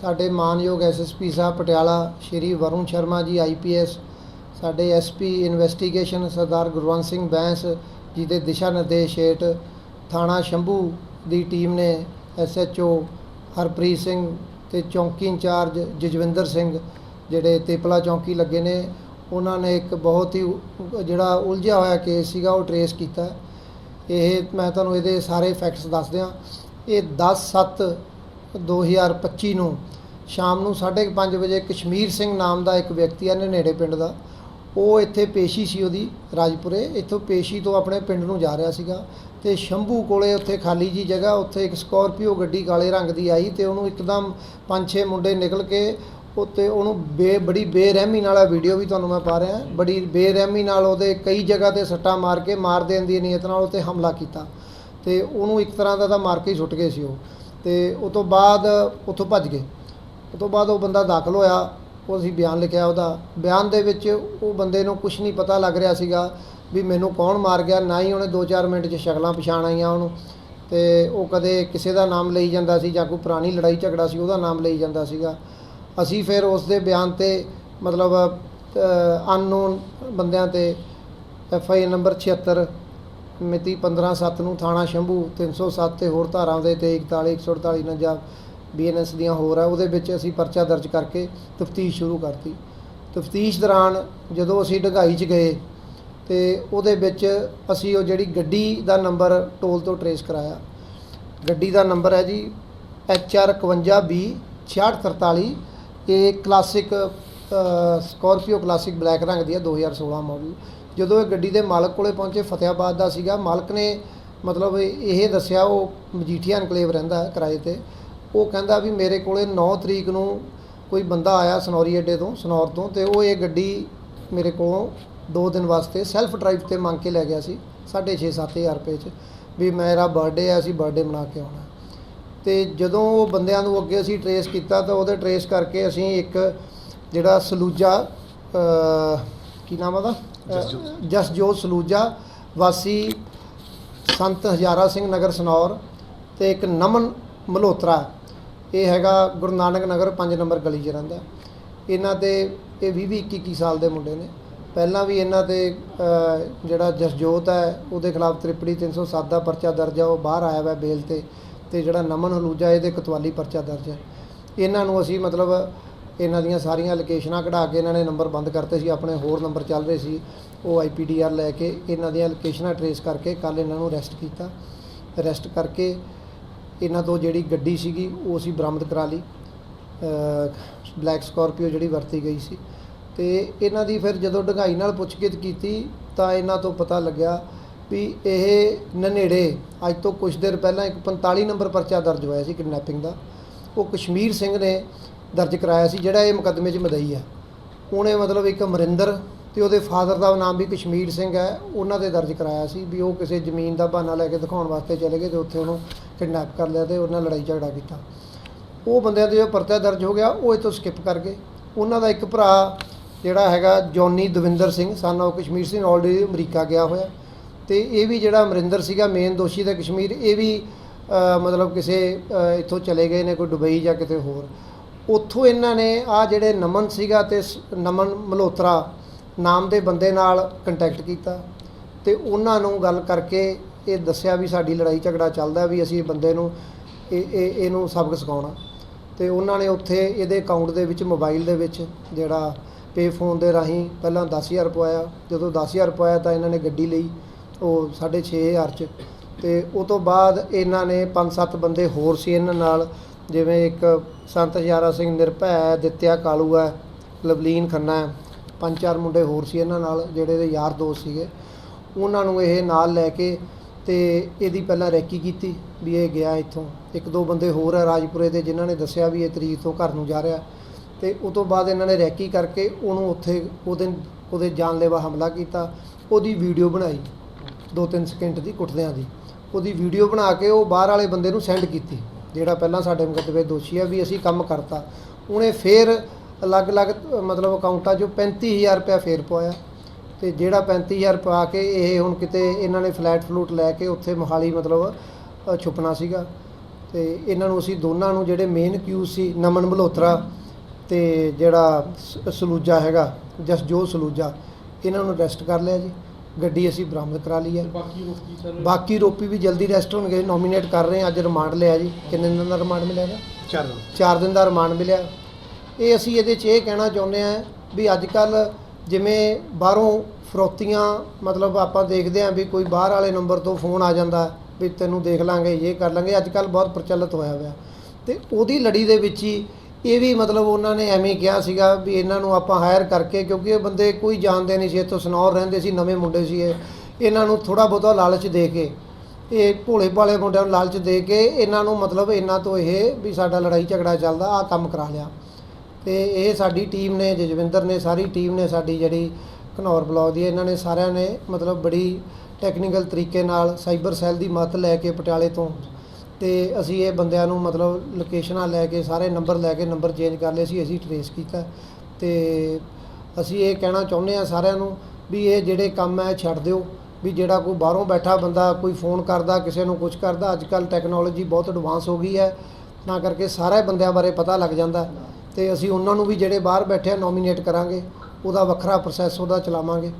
ਸਾਡੇ ਮਾਨਯੋਗ ਐਸਐਸਪੀ ਸਾਹਿਬ ਪਟਿਆਲਾ, ਸ਼੍ਰੀ ਵਰੁਣ ਸ਼ਰਮਾ ਜੀ ਆਈਪੀਐਸ ਸਾਡੇ ਐਸਪੀ ਇਨਵੈਸਟੀਗੇਸ਼ਨ ਸਰਦਾਰ ਗੁਰਵੰਤ ਸਿੰਘ ਬੈਂਸ ਜੀ ਦੇ ਦਿਸ਼ਾ ਨਿਰਦੇਸ਼ ਹੇਠ ਥਾਣਾ ਸ਼ੰਭੂ ਦੀ ਟੀਮ ਨੇ ਐਸਐਚਓ ਹਰਪ੍ਰੀਤ ਸਿੰਘ ਤੇ ਚੌਂਕੀ ਇੰਚਾਰਜ ਜਜਵਿੰਦਰ ਸਿੰਘ, ਜਿਹੜੇ ਤੇਪਲਾ ਚੌਂਕੀ ਲੱਗੇ ਨੇ, ਉਹਨਾਂ ਨੇ ਇੱਕ ਬਹੁਤ ਹੀ ਉ- ਜਿਹੜਾ ਉਲਝਿਆ ਹੋਇਆ ਕੇਸ ਸੀਗਾ, ਉਹ ਟਰੇਸ ਕੀਤਾ। ਇਹ ਮੈਂ ਤੁਹਾਨੂੰ ਇਹਦੇ ਸਾਰੇ ਫੈਕਟਸ ਦੱਸ ਦਿਆਂ। ਇਹ 10 7 2025 ਨੂੰ ਸ਼ਾਮ ਨੂੰ 5:30 ਵਜੇ ਕਸ਼ਮੀਰ ਸਿੰਘ ਨਾਮ ਦਾ ਇੱਕ ਵਿਅਕਤੀ ਆ ਨੇੜੇ ਪਿੰਡ ਦਾ, ਉਹ ਇੱਥੇ ਪੇਸ਼ੀ ਸੀ ਉਹਦੀ ਰਾਜਪੁਰੇ, ਇੱਥੋਂ ਪੇਸ਼ੀ ਤੋਂ ਆਪਣੇ ਪਿੰਡ ਨੂੰ ਜਾ ਰਿਹਾ ਸੀਗਾ ਤੇ ਸ਼ੰਭੂ ਕੋਲੇ ਉੱਥੇ ਖਾਲੀ ਜੀ ਜਗ੍ਹਾ, ਉੱਥੇ ਇੱਕ ਸਕੋਰਪੀਓ ਗੱਡੀ ਕਾਲੇ ਰੰਗ ਦੀ ਆਈ ਤੇ ਉਹਨੂੰ ਇੱਕਦਮ ਪੰਜ ਛੇ ਮੁੰਡੇ ਨਿਕਲ ਕੇ ਉੱਤੇ ਉਹਨੂੰ ਬੇ, ਬੜੀ ਬੇਰਹਿਮੀ ਨਾਲ ਆ ਵੀਡੀਓ ਵੀ ਤੁਹਾਨੂੰ ਮੈਂ ਪਾ ਰਿਹਾ, ਬੜੀ ਬੇਰਹਿਮੀ ਨਾਲ ਉਹਦੇ ਕਈ ਜਗ੍ਹਾ ਤੇ ਸੱਟਾਂ ਮਾਰ ਕੇ ਮਾਰ ਦੇਣ ਦੀ ਨੀਅਤ ਨਾਲ ਉੱਤੇ ਹਮਲਾ ਕੀਤਾ ਤੇ ਉਹਨੂੰ ਇੱਕ ਤਰ੍ਹਾਂ ਦਾ ਤਾਂ ਮਾਰ ਕੇ ਹੀ ਸੁੱਟ ਗਏ ਸੀ ਉਹ। ਤੇ ਉਸ ਤੋਂ ਬਾਅਦ ਉੱਥੋਂ ਭੱਜ ਗਏ। ਉਸ ਤੋਂ ਬਾਅਦ ਉਹ ਬੰਦਾ ਦਾਖਲ ਹੋਇਆ। ਉਹ ਅਸੀਂ ਬਿਆਨ ਲਿਖਿਆ ਉਹਦਾ। ਬਿਆਨ ਦੇ ਵਿੱਚ ਉਹ ਬੰਦੇ ਨੂੰ ਕੁਝ ਨਹੀਂ ਪਤਾ ਲੱਗ ਰਿਹਾ ਸੀਗਾ ਵੀ ਮੈਨੂੰ ਕੌਣ ਮਾਰ ਗਿਆ। ਨਾ ਹੀ ਉਹਨੇ 2-4 ਮਿੰਟ 'ਚ ਸ਼ਕਲਾਂ ਪਛਾਣ ਆਈਆਂ ਉਹਨੂੰ। ਤੇ ਉਹ ਕਦੇ ਕਿਸੇ ਦਾ ਨਾਮ ਲਈ ਜਾਂਦਾ ਸੀ ਜਾਂ ਕੋਈ ਪੁਰਾਣੀ ਲੜਾਈ ਝਗੜਾ ਸੀ, ਉਹਦਾ ਨਾਮ ਲਈ ਜਾਂਦਾ ਸੀਗਾ। ਅਸੀਂ ਫਿਰ ਉਸ ਦੇ ਬਿਆਨ ਤੇ ਮਤਲਬ ਅਨਨੋਨ ਬੰਦਿਆਂ ਤੇ ਐਫ ਆਈ ਨੰਬਰ 76 ਮਿਤੀ 15/7 ਨੂੰ ਥਾਣਾ ਸ਼ੰਭੂ 307 ਤੇ ਹੋਰ ਧਾਰਾਵਾਂ ਦੇ ਤੇ 41 148 ਨੰਜਾ ਬੀਐਨਐਸ ਦੀਆਂ ਹੋਰ ਆ, ਉਹਦੇ ਵਿੱਚ ਅਸੀਂ ਪਰਚਾ ਦਰਜ ਕਰਕੇ ਤਫਤੀਸ਼ ਸ਼ੁਰੂ ਕਰਤੀ। ਤਫਤੀਸ਼ ਦੌਰਾਨ ਜਦੋਂ ਅਸੀਂ ਢਗਾਈ 'ਚ ਗਏ ਤੇ ਉਹਦੇ ਵਿੱਚ ਅਸੀਂ ਉਹ ਜਿਹੜੀ ਗੱਡੀ ਦਾ ਨੰਬਰ ਟੋਲ ਤੋਂ ਟਰੇਸ ਕਰਾਇਆ। ਗੱਡੀ ਦਾ ਨੰਬਰ ਹੈ ਜੀ HR 51B 6643 ਇਹ ਕਲਾਸਿਕ ਸਕੋਰਪੀਓ ਕਲਾਸਿਕ ਬਲੈਕ ਰੰਗ ਦੀ ਹੈ 2016 ਮਾਡਲ ਜਦੋਂ ਇਹ ਗੱਡੀ ਦੇ ਮਾਲਕ ਕੋਲੇ ਪਹੁੰਚੇ ਫਤਿਆਬਾਦ ਦਾ ਸੀਗਾ, ਮਾਲਕ ਨੇ ਮਤਲਬ ਇਹ ਦੱਸਿਆ, ਉਹ ਮਜੀਠੀਆ ਐਨਕਲੇਵ ਰਹਿੰਦਾ ਕਿਰਾਏ ਤੇ, ਉਹ ਕਹਿੰਦਾ ਵੀ ਮੇਰੇ ਕੋਲੇ 9 ਤਰੀਕ ਨੂੰ ਕੋਈ ਬੰਦਾ ਆਇਆ ਸਨੌਰੀ ਅੱਡੇ ਤੋਂ, ਸਨੌਰ ਤੋਂ, ਤੇ ਉਹ ਇਹ ਗੱਡੀ ਮੇਰੇ ਕੋਲੋਂ 2 ਦਿਨ ਵਾਸਤੇ ਸੈਲਫ ਡਰਾਈਵ ਤੇ ਮੰਗ ਕੇ ਲੈ ਗਿਆ ਸੀ 6.5 7000 ਰੁਪਏ ਚ, ਵੀ ਮੇਰਾ ਬਰਥਡੇ ਆ, ਅਸੀਂ ਬਰਥਡੇ ਮਨਾ ਕੇ ਆਉਣਾ। ਤੇ ਜਦੋਂ ਉਹ ਬੰਦਿਆਂ ਨੂੰ ਅੱਗੇ ਅਸੀਂ ਟਰੇਸ ਕੀਤਾ, ਤਾਂ ਉਹਦੇ ਟਰੇਸ ਕਰਕੇ ਅਸੀਂ ਇੱਕ ਜਿਹੜਾ ਸਲੂਜਾ ਕੀ ਨਾਮ ਉਹਦਾ? ਜਸਜੋਤ। ਜਸਜੋਤ ਸਲੂਜਾ ਵਾਸੀ ਸੰਤ ਹਜ਼ਾਰਾ ਸਿੰਘ ਨਗਰ ਸਨੌਰ ਤੇ ਇੱਕ ਨਮਨ ਮਲਹੋਤਰਾ। ਇਹ ਹੈਗਾ ਗੁਰੂ ਨਾਨਕ ਨਗਰ 5 ਨੰਬਰ ਗਲੀ 'ਚ ਰਹਿੰਦਾ। ਇਹਨਾਂ ਤੇ ਇਹ 20 ਵੀਹ 21 ਸਾਲ ਦੇ ਮੁੰਡੇ ਨੇ। ਪਹਿਲਾਂ ਵੀ ਇਹਨਾਂ ਤੇ ਅਹ, ਜਿਹੜਾ ਜਸਜੋਤ ਹੈ ਉਹਦੇ ਖਿਲਾਫ ਤ੍ਰਿਪੜੀ 307 ਦਾ ਪਰਚਾ ਦਰਜ ਹੈ ਉਹ ਬਾਹਰ ਆਇਆ ਹੋਇਆ ਬੇਲ ਤੇ ਤੇ ਜਿਹੜਾ ਨਮਨ ਹਲੂਜਾ ਇਹਦੇ ਕਤਵਾਲੀ ਪਰਚਾ ਦਰਜ ਹੈ। ਇਹਨਾਂ ਨੂੰ ਅਸੀਂ ਮਤਲਬ ਇਹਨਾਂ ਦੀਆਂ ਸਾਰੀਆਂ ਲੋਕੇਸ਼ਨਾਂ ਕਢਾ ਕੇ ਇਹਨਾਂ ਨੇ ਨੰਬਰ ਬੰਦ ਕਰਤੇ ਸੀ, ਆਪਣੇ ਹੋਰ ਨੰਬਰ ਚੱਲ ਰਹੇ ਸੀ, ਉਹ ਆਈਪੀਡੀਆਰ ਲੈ ਕੇ ਇਹਨਾਂ ਦੀਆਂ ਲੋਕੇਸ਼ਨਾਂ ਟਰੇਸ ਕਰਕੇ ਕੱਲ ਇਹਨਾਂ ਨੂੰ ਅਰੈਸਟ ਕੀਤਾ। ਅਰੈਸਟ ਕਰਕੇ ਇਹਨਾਂ ਤੋਂ ਜਿਹੜੀ ਗੱਡੀ ਸੀਗੀ, ਉਹ ਅਸੀਂ ਬਰਾਮਦ ਕਰਾ ਲਈ। ਬਲੈਕ ਸਕਾਰਪੀਓ ਜਿਹੜੀ ਵਰਤੀ ਗਈ ਸੀ। ਤੇ ਇਹਨਾਂ ਦੀ ਫਿਰ ਜਦੋਂ ਢਗਾਈ ਨਾਲ ਪੁੱਛਗਿੱਛ ਕੀਤੀ, ਤਾਂ ਇਹਨਾਂ ਤੋਂ ਪਤਾ ਲੱਗਿਆ ਵੀ ਇਹ ਨਨੇੜੇ, ਅੱਜ ਤੋਂ ਕੁਝ ਦਿਨ ਪਹਿਲਾਂ ਇੱਕ 45 ਨੰਬਰ ਪਰਚਾ ਦਰਜ ਹੋਇਆ ਸੀ ਕਿਡਨੈਪਿੰਗ ਦਾ। ਉਹ ਕਸ਼ਮੀਰ ਸਿੰਘ ਨੇ ਦਰਜ ਕਰਾਇਆ ਸੀ, ਜਿਹੜਾ ਇਹ ਮੁਕੱਦਮੇ 'ਚ ਮਦਈ ਹੈ ਉਹਨੇ ਮਤਲਬ ਇੱਕ ਅਮਰਿੰਦਰ ਤੇ ਉਹਦੇ ਫਾਦਰ ਦਾ ਨਾਮ ਵੀ ਕਸ਼ਮੀਰ ਸਿੰਘ ਹੈ, ਉਹਨਾਂ 'ਤੇ ਦਰਜ ਕਰਾਇਆ ਸੀ ਵੀ ਉਹ ਕਿਸੇ ਜ਼ਮੀਨ ਦਾ ਬਹਾਨਾ ਲੈ ਕੇ ਦਿਖਾਉਣ ਵਾਸਤੇ ਚਲੇ ਗਏ ਤੇ ਉੱਥੇ ਉਹਨੂੰ ਕਿਡਨੈਪ ਕਰ ਲਿਆ ਤੇ ਉਹਨਾਂ ਲੜਾਈ ਝਗੜਾ ਕੀਤਾ। ਉਹ ਬੰਦਿਆਂ ਦੇ ਜੋ ਪਰਚਾ ਦਰਜ ਹੋ ਗਿਆ, ਉਹ ਇਤੋਂ ਸਕਿਪ ਕਰ ਗਏ। ਉਹਨਾਂ ਦਾ ਇੱਕ ਭਰਾ ਜਿਹੜਾ ਹੈਗਾ ਜੌਨੀ ਦਵਿੰਦਰ ਸਿੰਘ ਸਨ ਉਹ ਕਸ਼ਮੀਰ ਸਿੰਘ ਆਲਰੇਡੀ ਅਮਰੀਕਾ ਗਿਆ ਹੋਇਆ। ਤੇ ਇਹ ਵੀ ਜਿਹੜਾ ਅਮਰਿੰਦਰ ਸੀਗਾ ਮੇਨ ਦੋਸ਼ੀ ਦਾ ਕਸ਼ਮੀਰ, ਇਹ ਵੀ ਮਤਲਬ ਕਿਸੇ ਇੱਥੋਂ ਚਲੇ ਗਏ ਨੇ, ਕੋਈ ਦੁਬਈ ਜਾਂ ਕਿਤੇ ਹੋਰ। ਉੱਥੋਂ ਇਹਨਾਂ ਨੇ ਆ ਜਿਹੜੇ ਨਮਨ ਸੀਗਾ ਤੇ ਸ- ਨਮਨ ਮਲਹੋਤਰਾ ਨਾਮ ਦੇ ਬੰਦੇ ਨਾਲ ਕੰਟੈਕਟ ਕੀਤਾ ਤੇ ਉਹਨਾਂ ਨੂੰ ਗੱਲ ਕਰਕੇ ਇਹ ਦੱਸਿਆ ਵੀ ਸਾਡੀ ਲੜਾਈ ਝਗੜਾ ਚੱਲਦਾ ਵੀ ਅਸੀਂ ਬੰਦੇ ਨੂੰ ਇਹ ਇਹ, ਇਹਨੂੰ ਸਬਕ ਸਿਖਾਉਣਾ। ਤੇ ਉਹਨਾਂ ਨੇ ਉੱਥੇ ਇਹਦੇ ਅਕਾਊਂਟ ਦੇ ਵਿੱਚ ਮੋਬਾਈਲ ਦੇ ਵਿੱਚ ਜਿਹੜਾ ਪੇ ਫੋਨ ਦੇ ਰਾਹੀਂ ਪਹਿਲਾਂ 10000 ਪਵਾਇਆ, ਜਦੋਂ 10000 ਪਵਾਇਆ ਤਾਂ ਇਹਨਾਂ ਨੇ ਗੱਡੀ ਲਈ ਉਹ 6500 ਚ। ਤੇ ਉਹ ਤੋਂ ਬਾਅਦ ਇਹਨਾਂ ਨੇ ਪੰਜ ਸੱਤ ਬੰਦੇ ਹੋਰ ਸੀ ਇਹਨਾਂ ਨਾਲ ਜਿਵੇਂ ਇੱਕ ਸੰਤ ਹਜ਼ਾਰਾ ਸਿੰਘ ਨਿਰਭੈ ਹੈ, ਦਿੱਤਿਆ ਕਾਲੂ ਹੈ ਲਵਲੀਨ ਖੰਨਾ ਹੈ ਪੰਜ ਚਾਰ ਮੁੰਡੇ ਹੋਰ ਸੀ ਇਹਨਾਂ ਨਾਲ ਜਿਹੜੇ ਦੇ ਯਾਰ ਦੋਸਤ ਸੀਗੇ। ਉਹਨਾਂ ਨੂੰ ਇਹ ਨਾਲ ਲੈ ਕੇ ਤੇ ਇਹਦੀ ਪਹਿਲਾਂ ਰੈਕੀ ਕੀਤੀ ਵੀ ਇਹ ਗਿਆ ਇੱਥੋਂ। ਇੱਕ ਦੋ ਬੰਦੇ ਹੋਰ ਹੈ ਰਾਜਪੁਰੇ ਦੇ ਜਿਨ੍ਹਾਂ ਨੇ ਦੱਸਿਆ ਵੀ ਇਹ ਤਰੀਕ ਤੋਂ ਘਰ ਨੂੰ ਜਾ ਰਿਹਾ। ਤੇ ਉਸ ਤੋਂ ਬਾਅਦ ਇਹਨਾਂ ਨੇ ਰੈਕੀ ਕਰਕੇ ਉਹਨੂੰ ਉੱਥੇ ਉਹਦੇ ਉਹਦੇ ਜਾਨਲੇਵਾ ਹਮਲਾ ਕੀਤਾ। ਉਹਦੀ ਵੀਡੀਓ ਬਣਾਈ 2-3 ਸਕਿੰਟ ਦੀ ਕੁੱਟਦਿਆਂ ਦੀ। ਉਹਦੀ ਵੀਡੀਓ ਬਣਾ ਕੇ ਉਹ ਬਾਹਰ ਵਾਲੇ ਬੰਦੇ ਨੂੰ ਸੈਂਡ ਕੀਤੀ। ਜਿਹੜਾ ਪਹਿਲਾਂ ਸਾਡੇ ਮੁਕੱਦਮੇ ਦੋਸ਼ੀ ਆ ਵੀ ਅਸੀਂ ਕੰਮ ਕਰਤਾ। ਉਹਨੇ ਫੇਰ ਅਲੱਗ-ਅਲੱਗ, ਮਤਲਬ ਅਕਾਊਂਟਾਂ 'ਚੋਂ 35000 ਰੁਪਇਆ ਫੇਰ ਪਵਾਇਆ। ਤੇ ਜਿਹੜਾ 35000 ਪਾ ਕੇ ਇਹ ਹੁਣ ਕਿਤੇ ਇਹਨਾਂ ਨੇ ਫਲੈਟ ਫਲੂਟ ਲੈ ਕੇ ਉੱਥੇ ਮੋਹਾਲੀ ਮਤਲਬ ਛੁਪਣਾ ਸੀਗਾ। ਤੇ ਇਹਨਾਂ ਨੂੰ ਅਸੀਂ ਦੋਨਾਂ ਨੂੰ ਜਿਹੜੇ ਮੇਨ ਕਿਊ ਸੀ, ਨਮਨ ਮਲਹੋਤਰਾ ਤੇ ਜਿਹੜਾ ਸ- ਸਲੂਜਾ ਹੈਗਾ, ਜਸਜੋਤ ਸਲੂਜਾ, ਇਹਨਾਂ ਨੂੰ ਅਰੈਸਟ ਕਰ ਲਿਆ ਜੀ। ਗੱਡੀ ਅਸੀਂ ਬਰਾਮਦ ਕਰਾ ਲਈ ਹੈ। ਬਾਕੀ ਰੋਕੀ ਸਰ? ਬਾਕੀ ਰੋਪੀ ਵੀ ਜਲਦੀ ਅਰੈਸਟ ਹੋਣਗੇ। ਨੋਮੀਨੇਟ ਕਰ ਰਹੇ ਹਾਂ। ਅੱਜ ਰਿਮਾਂਡ ਲਿਆ ਜੀ। ਕਿੰਨੇ ਦਿਨ ਦਾ ਰਿਮਾਂਡ ਮਿਲਿਆ ਇਹਦਾ? ਚੱਲ ਚਾਰ ਦਿਨ ਦਾ ਰਿਮਾਂਡ ਮਿਲਿਆ। ਇਹ ਅਸੀਂ ਇਹਦੇ 'ਚ ਇਹ ਕਹਿਣਾ ਚਾਹੁੰਦੇ ਆ ਵੀ ਅੱਜ ਕੱਲ ਜਿਵੇਂ ਬਾਹਰੋਂ ਫਰੋਤੀਆਂ ਮਤਲਬ ਆਪਾਂ ਦੇਖਦੇ ਆ ਵੀ ਕੋਈ ਬਾਹਰ ਵਾਲੇ ਨੰਬਰ ਤੋਂ ਫੋਨ ਆ ਜਾਂਦਾ ਵੀ ਤੈਨੂੰ ਦੇਖ ਲਾਂਗੇ ਇਹ ਕਰ ਲਾਂਗੇ। ਅੱਜ ਕੱਲ ਬਹੁਤ ਪ੍ਰਚਲਿਤ ਹੋਇਆ ਹੋਇਆ। ਤੇ ਉਹਦੀ ਲੜੀ ਦੇ ਵਿੱਚ ਹੀ ਇਹ ਵੀ ਮਤਲਬ ਉਹਨਾਂ ਨੇ ਐਵੇਂ ਕਿਹਾ ਸੀਗਾ ਵੀ ਇਹਨਾਂ ਨੂੰ ਆਪਾਂ ਹਾਇਰ ਕਰਕੇ, ਕਿਉਂਕਿ ਇਹ ਬੰਦੇ ਕੋਈ ਜਾਣਦੇ ਨਹੀਂ ਸੀ, ਇੱਥੋਂ ਸਨੌਰ ਰਹਿੰਦੇ ਸੀ, ਨਵੇਂ ਮੁੰਡੇ ਸੀ ਇਹ। ਇਹਨਾਂ ਨੂੰ ਥੋੜਾ ਬਹੁਤਾ ਲਾਲਚ ਦੇ ਕੇ, ਇਹ ਭੋਲੇ ਭਾਲੇ ਮੁੰਡਿਆਂ ਨੂੰ ਲਾਲਚ ਦੇ ਕੇ ਇਹਨਾਂ ਨੂੰ ਮਤਲਬ ਇਹਨਾਂ ਤੋਂ ਇਹ ਵੀ ਸਾਡਾ ਲੜਾਈ ਝਗੜਾ ਚੱਲਦਾ ਆ ਕੰਮ ਕਰਾ ਲਿਆ। ਤੇ ਇਹ ਸਾਡੀ ਟੀਮ ਨੇ, ਜਜਵਿੰਦਰ ਨੇ, ਸਾਰੀ ਟੀਮ ਨੇ ਸਾਡੀ ਜਿਹੜੀ ਘਨੌਰ ਬਲਾਕ ਦੀ ਇਹਨਾਂ ਨੇ ਸਾਰਿਆਂ ਨੇ ਮਤਲਬ ਬੜੀ ਟੈਕਨੀਕਲ ਤਰੀਕੇ ਨਾਲ ਸਾਈਬਰ ਸੈੱਲ ਦੀ ਮਦਦ ਲੈ ਕੇ ਪਟਿਆਲੇ ਤੋਂ ਤੇ ਅਸੀਂ ਇਹ ਬੰਦਿਆਂ ਨੂੰ ਮਤਲਬ ਲੋਕੇਸ਼ਨਾਂ ਲੈ ਕੇ, ਸਾਰੇ ਨੰਬਰ ਲੈ ਕੇ ਨੰਬਰ ਚੇਂਜ ਕਰ ਲਏ ਸੀ, ਅਸੀਂ ਟਰੇਸ ਕੀਤਾ। ਤੇ ਅਸੀਂ ਇਹ ਕਹਿਣਾ ਚਾਹੁੰਦੇ ਆ ਸਾਰਿਆਂ ਨੂੰ ਵੀ ਇਹ ਜਿਹੜੇ ਕੰਮ ਹੈ, ਛੱਡ ਦਿਓ। ਵੀ ਜਿਹੜਾ ਕੋਈ ਬਾਹਰੋਂ ਬੈਠਾ ਬੰਦਾ ਕੋਈ ਫੋਨ ਕਰਦਾ, ਕਿਸੇ ਨੂੰ ਕੁਝ ਕਰਦਾ ਅੱਜ ਕੱਲ ਟੈਕਨੋਲੋਜੀ ਬਹੁਤ ਐਡਵਾਂਸ ਹੋ ਗਈ ਹੈ। ਤਾਂ ਕਰਕੇ ਸਾਰੇ ਬੰਦਿਆਂ ਬਾਰੇ ਪਤਾ ਲੱਗ ਜਾਂਦਾ। ਤੇ ਅਸੀਂ ਉਹਨਾਂ ਨੂੰ ਵੀ ਜਿਹੜੇ ਬਾਹਰ ਬੈਠੇ ਆ ਨੋਮੀਨੇਟ ਕਰਾਂਗੇ। ਉਹਦਾ ਵੱਖਰਾ ਪ੍ਰੋਸੈਸ ਉਹਦਾ ਚਲਾਵਾਂਗੇ।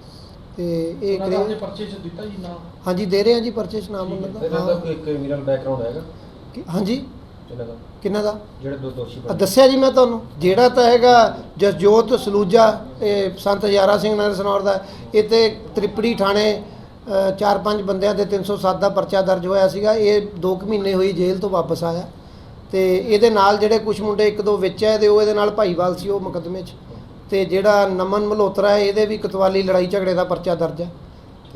ਤੇ ਇਹ ਉਹਨਾਂ ਦਾ ਆਪਣੇ ਕਰੇ ਪਰਚੇ ਚ ਦਿੱਤਾ ਜੀ ਨਾ ਹਾਂਜੀ ਦੇ ਰਹੇ ਹਾਂ ਜੀ ਪਰਚੇਸ ਨਾਮ ਉਹਨਾਂ ਦਾ ਇਹਨਾਂ ਦਾ ਹਾਂ। ਕੋਈ ਕ੍ਰਿਮੀਨਲ ਬੈਕਗ੍ਰਾਉਂਡ ਹੈਗਾ? ਕਿ- ਹਾਂਜੀ। ਇਹਨਾਂ ਦਾ? ਕਿੰਨਾ ਦਾ? ਜਿਹੜੇ ਦੋ ਦੋਸ਼ੀ ਆ ਬਣੇ ਦੱਸਿਆ ਜੀ ਮੈਂ ਤੁਹਾਨੂੰ। ਜਿਹੜਾ ਤਾਂ ਹੈਗਾ ਜਸਜੋਤ ਸਲੂਜਾ ਇਹ ਸੰਤ ਹਜ਼ਾਰਾ ਸਿੰਘ ਨਗਰ ਸਨੌਰ ਦਾ ਇਹ ਤੇ ਤ੍ਰਿਪੜੀ ਥਾਣੇ ਅ, ਚਾਰ ਪੰਜ ਬੰਦਿਆਂ ਦੇ 307 ਦਾ ਪਰਚਾ ਦਰਜ ਹੋਇਆ ਸੀਗਾ। ਇਹ 2 ਕੁ ਮਹੀਨੇ ਹੋਈ ਜੇਲ੍ਹ ਤੋਂ ਵਾਪਸ ਆਇਆ। ਤੇ ਇਹਦੇ ਨਾਲ ਜਿਹੜੇ ਕੁਝ ਮੁੰਡੇ ਇੱਕ ਦੋ ਵਿੱਚ ਹੈ ਤੇ ਉਹ ਇਹਦੇ ਨਾਲ ਭਾਈਵਾਲ ਸੀ ਉਹ ਮੁਕੱਦਮੇ 'ਚ। ਤੇ ਜਿਹੜਾ ਨਮਨ ਮਲਹੋਤਰਾ ਹੈ ਇਹਦੇ ਵੀ ਕਤਵਾਲੀ ਲੜਾਈ ਝਗੜੇ ਦਾ ਪਰਚਾ ਦਰਜ ਹੈ।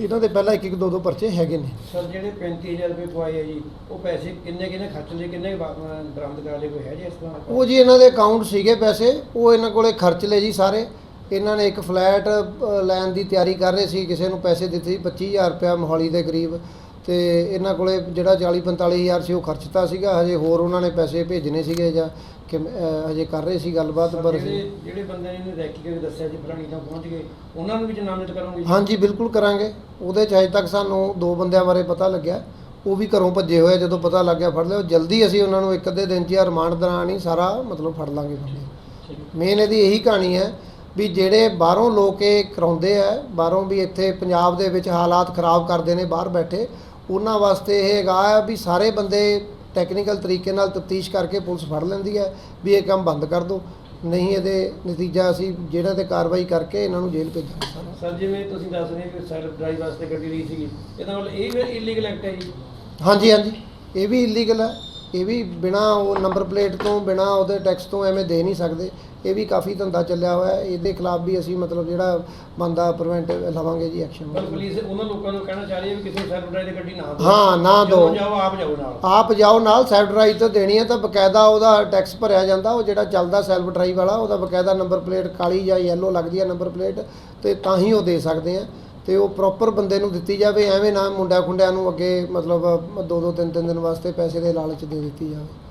ਇਹਨਾਂ ਦੇ ਪਹਿਲਾਂ ਇੱਕ ਇੱਕ ਦੋ ਦੋ ਪਰਚੇ ਹੈਗੇ ਨੇ। ਸਰ ਜਿਹੜੇ 35000 ਰੁਪਏ ਪਵਾਏ ਆ ਜੀ ਉਹ ਪੈਸੇ ਕਿੰਨੇ ਕਿੰਨੇ ਖਰਚ ਲਏ ਕਿੰਨੇ ਬਰਾਮਦ ਕਰਾ ਲਏ ਕੋਈ ਹੈ ਜੀ ਇਸ ਤਰ੍ਹਾਂ? ਉਹ ਜੀ ਇਹਨਾਂ ਦੇ ਅਕਾਊਂਟ ਸੀਗੇ ਪੈਸੇ ਉਹ ਇਹਨਾਂ ਕੋਲੇ ਖਰਚ ਲਏ ਜੀ ਸਾਰੇ। ਇਹਨਾਂ ਨੇ ਇੱਕ ਫਲੈਟ ਲੈਣ ਦੀ ਤਿਆਰੀ ਕਰ ਰਹੇ ਸੀ ਕਿਸੇ ਨੂੰ ਪੈਸੇ ਦਿੱਤੇ ਸੀ 25000 ਰੁਪਇਆ ਮੋਹਾਲੀ ਦੇ ਕਰੀਬ ਤੇ ਇਹਨਾਂ ਕੋਲੇ ਜਿਹੜਾ 40 45000 ਸੀ ਉਹ ਖਰਚਤਾ ਸੀਗਾ ਹਜੇ ਹੋਰ ਉਹਨਾਂ ਨੇ ਪੈਸੇ ਭੇਜਣੇ ਸੀਗੇ ਜਾਂ ਕਿ ਅ, ਹਜੇ ਕਰ ਰਹੇ ਸੀ ਗੱਲਬਾਤ ਪਰ ਜਿਹੜੇ ਜਿਹੜੇ ਬੰਦੇ ਨੇ ਇਹਨੂੰ ਰੈਕੀ ਕੇ ਦੱਸਿਆ ਜੀ ਫਲਾਣੀ ਥਾਂ ਪਹੁੰਚ ਗਏ ਉਹਨਾਂ ਨੂੰ ਵੀ ਜਨਾਮਤ ਕਰੋਗੇ? ਜੀ? ਹਾਂਜੀ ਬਿਲਕੁਲ ਕਰਾਂਗੇ। ਉਹਦੇ 'ਚ ਹਜੇ ਤੱਕ ਸਾਨੂੰ ਦੋ ਬੰਦਿਆਂ ਬਾਰੇ ਪਤਾ ਲੱਗਿਆ। ਉਹ ਵੀ ਘਰੋਂ ਭੱਜੇ ਹੋਏ ਆ, ਜਦੋਂ ਪਤਾ ਲੱਗਿਆ ਫੜ ਲਿਓ ਜਲਦੀ ਅਸੀਂ ਉਹਨਾਂ ਨੂੰ ਇੱਕ ਅੱਧੇ ਦਿਨ 'ਚ ਜਾਂ ਰਿਮਾਂਡ ਦੌਰਾਨ ਹੀ ਸਾਰਾ ਮਤਲਬ ਫੜ ਲਾਂਗੇ ਬੰਦੇ ਮੇਨ ਇਹਦੀ ਇਹੀ ਕਹਾਣੀ ਹੈ ਵੀ ਜਿਹੜੇ ਬਾਹਰੋਂ ਲੋਕ ਇਹ ਕਰਾਉਂਦੇ ਆ ਬਾਹਰੋਂ ਵੀ ਇੱਥੇ ਪੰਜਾਬ ਦੇ ਵਿੱਚ ਹਾਲਾਤ ਖਰਾਬ ਕਰਦੇ ਨੇ ਬਾਹਰ ਬੈਠੇ ਉਹਨਾਂ ਵਾਸਤੇ ਇਹ ਹੈਗਾ ਆ ਵੀ ਸਾਰੇ ਬੰਦੇ ਟੈਕਨੀਕਲ ਤਰੀਕੇ ਨਾਲ ਤਫਤੀਸ਼ ਕਰਕੇ ਪੁਲਿਸ ਫੜ ਲੈਂਦੀ ਹੈ ਵੀ ਇਹ ਕੰਮ ਬੰਦ ਕਰ ਦਿਓ। ਨਹੀਂ ਇਹਦੇ ਨਤੀਜਾ ਅਸੀਂ ਜਿਹੜਾ ਤੇ ਕਾਰਵਾਈ ਕਰਕੇ ਇਹਨਾਂ ਨੂੰ ਜੇਲ੍ਹ ਭੇਜਾਂਗੇ। ਸਾਰਾ ਜਿਵੇਂ ਤੁਸੀਂ ਦੱਸ ਰਹੇ ਕਿ ਸੈਲਫ ਡਰਾਈਵ ਵਾਸਤੇ ਗੱਡੀ ਲਈ ਸੀਗੀ ਇਹਦਾ ਮਤਲਬ ਇਹ ਵੀ ਇਲੀਗਲ ਐਕਟ ਹੈ ਜੀ? ਹਾਂਜੀ ਹਾਂਜੀ। ਇਹ ਵੀ ਇਲੀਗਲ ਹੈ। ਇਹ ਵੀ ਬਿਨਾ ਉਹ ਨੰਬਰ ਪਲੇਟ ਤੋਂ ਬਿਨਾ ਉਹਦੇ ਟੈਕਸ ਤੋਂ ਐਵੇਂ ਦੇ ਨਹੀਂ ਸਕਦੇ। ਇਹ ਵੀ ਕਾਫੀ ਧੰਦਾ ਚੱਲਿਆ ਹੋਇਆ ਹੈ। ਇਹਦੇ ਖਿਲਾਫ ਵੀ ਅਸੀਂ ਮਤਲਬ ਜਿਹੜਾ ਬੰਦਾ ਪ੍ਰੀਵੈਂਟ ਲਵਾਂਗੇ ਜੀ ਪਰ ਐਕਸ਼ਨ ਪੁਲਿਸ ਉਹਨਾਂ ਲੋਕਾਂ ਨੂੰ ਕਹਿਣਾ ਚਾਹ ਰਹੀ ਹੈ ਵੀ ਕਿਸੇ ਸੈਲਫ ਡਰਾਈਵ ਦੀ ਗੱਡੀ ਨਾ ਦਿਓ। ਹਾਂ, ਨਾ ਦਿਓ। ਜਾਓ ਆਪ ਜਾਓ ਨਾਲ। ਆਪ ਜਾਓ ਨਾਲ ਸੈਲਫ ਡਰਾਈਵ ਤੋਂ ਦੇਣੀ ਹੈ ਤਾਂ ਬਕਾਇਦਾ ਉਹਦਾ ਟੈਕਸ ਭਰਿਆ ਜਾਂਦਾ। ਉਹ ਜਿਹੜਾ ਚੱਲਦਾ ਸੈਲਫ ਡਰਾਈਵ ਵਾਲਾ ਉਹਦਾ ਬਕਾਇਦਾ ਨੰਬਰ ਪਲੇਟ ਕਾਲੀ ਜਾਂ ਯੈਲੋ ਲੱਗਦੀ ਹੈ ਨੰਬਰ ਪਲੇਟ ਤੇ ਤਾਂ ਹੀ ਉਹ ਦੇ ਸਕਦੇ ਆ ਤੇ ਉਹ ਪ੍ਰੋਪਰ ਬੰਦੇ ਨੂੰ ਦਿੱਤੀ ਜਾਵੇ, ਐਵੇਂ ਨਾ ਮੁੰਡਿਆਂ ਖੁੰਡਿਆਂ ਨੂੰ ਅੱਗੇ ਮਤਲਬ ਦੋ ਦੋ ਤਿੰਨ ਤਿੰਨ ਦਿਨ ਵਾਸਤੇ ਪੈਸੇ ਦੇ ਲਾਲਚ ਦੇ ਦਿੱਤੀ ਜਾਵੇ।